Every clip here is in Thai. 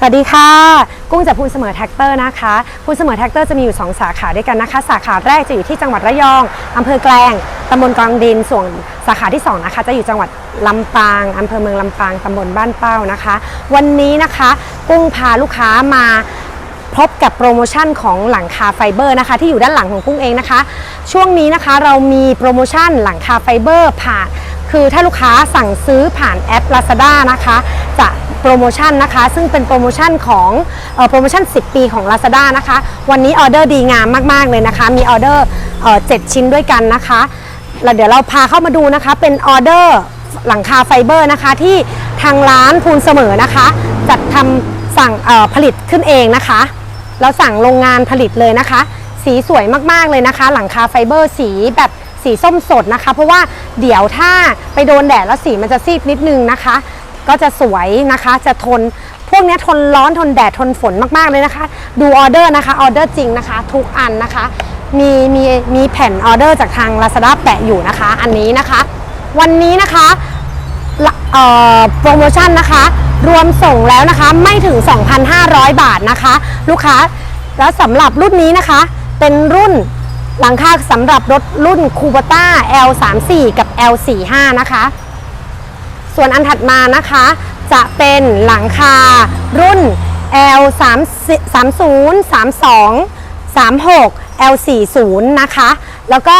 สวัสดีค่ะ กุ้งจากพูนเสมอแท็กเตอร์นะคะพูนเสมอแท็กเตอร์จะมีอยู่ 2 สาขาด้วยกันนะคะ สาขาแรกจะอยู่ที่จังหวัดระยองอำเภอแกลงตำบลกลางดิน ส่วนสาขาที่2นะคะจะอยู่จังหวัดลำปางอำเภอเมืองลำปางตำบลบ้านเป้านะคะ วันนี้นะคะกุ้งพาลูกค้ามาพบกับโปรโมชั่นของหลังคาไฟเบอร์นะคะ ที่อยู่ด้านหลังของกุ้งเองนะคะ ช่วงนี้นะคะเรามีโปรโมชั่นหลังคาไฟเบอร์ผ่าน คือถ้าลูกค้าสั่งซื้อผ่านแอป Lazada นะคะ จะ โปรโมชั่นนะคะ ซึ่งเป็นโปรโมชั่นของโปรโมชั่น 10 ปีของ Lazada นะคะ วันนี้ออเดอร์ดีงามมาก ๆ เลยนะคะ มีออเดอร์เอ่อ7ชิ้นด้วยกันนะคะแล้วเดี๋ยวเราพาเข้ามาดูนะคะ เป็นออเดอร์หลังคาไฟเบอร์นะคะ ที่ทางร้านพูนเสมอนะคะ จัดทำสั่งผลิตขึ้นเองนะคะเราสั่งโรงงานผลิตเลยนะคะ สีสวยมากๆเลยนะคะ หลังคาไฟเบอร์สีแบบสีส้มสดนะคะ เพราะว่าเดี๋ยวถ้าไปโดนแดดแล้วสีมันจะซีดนิดนึงนะคะ ก็จะสวยนะคะ จะทนพวกนี้ทนร้อนทนแดดทนฝนมากๆเลยนะคะ ดูออเดอร์นะคะออเดอร์จริงนะคะ ทุกอันนะคะ มีมีมีแผ่นออเดอร์จากทาง Lazada แปะอยู่นะคะ อันนี้นะคะ วันนี้นะคะโปรโมชั่นนะคะ รวมส่งแล้วนะคะไม่ถึง 2,500 บาทนะคะ ลูกค้าแล้วสำหรับรุ่นนี้นะคะ เป็นรุ่นหลังคาสำหรับรถรุ่นคู b ต้า L34 กับ L45 นะคะ ส่วนอันถัดมานะคะ จะเป็นหลังคารุ่น L 3 30 32 36 L 40นะคะ แล้วก็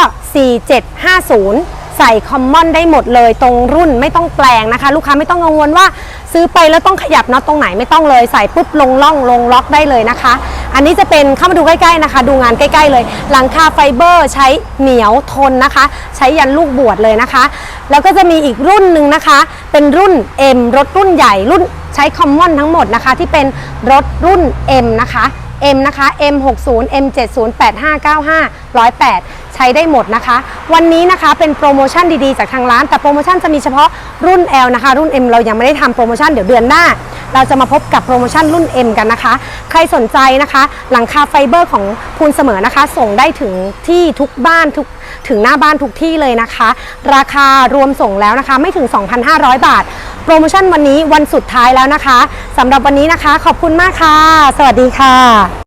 4750 ใส่คอมมอนได้หมดเลยตรงรุ่นไม่ต้องแปลงนะคะ ลูกค้าไม่ต้องกังวลว่าซื้อไปแล้วต้องขยับน็อตตรงไหนไม่ต้องเลยใส่ปุ๊บลงล่องลงล็อกได้เลยนะคะ อันนี้จะเป็นเข้ามาดูใกล้ๆนะคะ ดูงานใกล้ ๆ เลย หลังคาไฟเบอร์ใช้เหนียวทนนะคะ ใช้ยันลูกบวชเลยนะคะ แล้วก็จะมีอีกรุ่นหนึ่งนะคะ เป็นรุ่น M รถรุ่นใหญ่รุ่นใช้คอมมอนทั้งหมดนะคะ ที่เป็นรถรุ่น M นะคะ M นะคะ M60 M70 8595 108 ใช้ได้หมดนะคะ วันนี้นะคะเป็นโปรโมชั่นดีๆ จากทางร้าน แต่โปรโมชั่นจะมีเฉพาะรุ่น L นะคะ รุ่น M เรายังไม่ได้ทำโปรโมชั่นเดี๋ยวเดือนหน้า เราจะมาพบกับโปรโมชั่นรุ่น M กันนะคะ ใครสนใจนะคะ หลังคาไฟเบอร์ของพูนเสมอนะคะ ส่งได้ถึงที่ทุกบ้านทุกถึงหน้าบ้านทุกที่เลยนะคะ ราคารวมส่งแล้วนะคะไม่ถึง 2,500 บาท โปรโมชั่นวันนี้วันสุดท้ายแล้วนะคะสำหรับวันนี้นะคะ ขอบคุณมากค่ะ สวัสดีค่ะ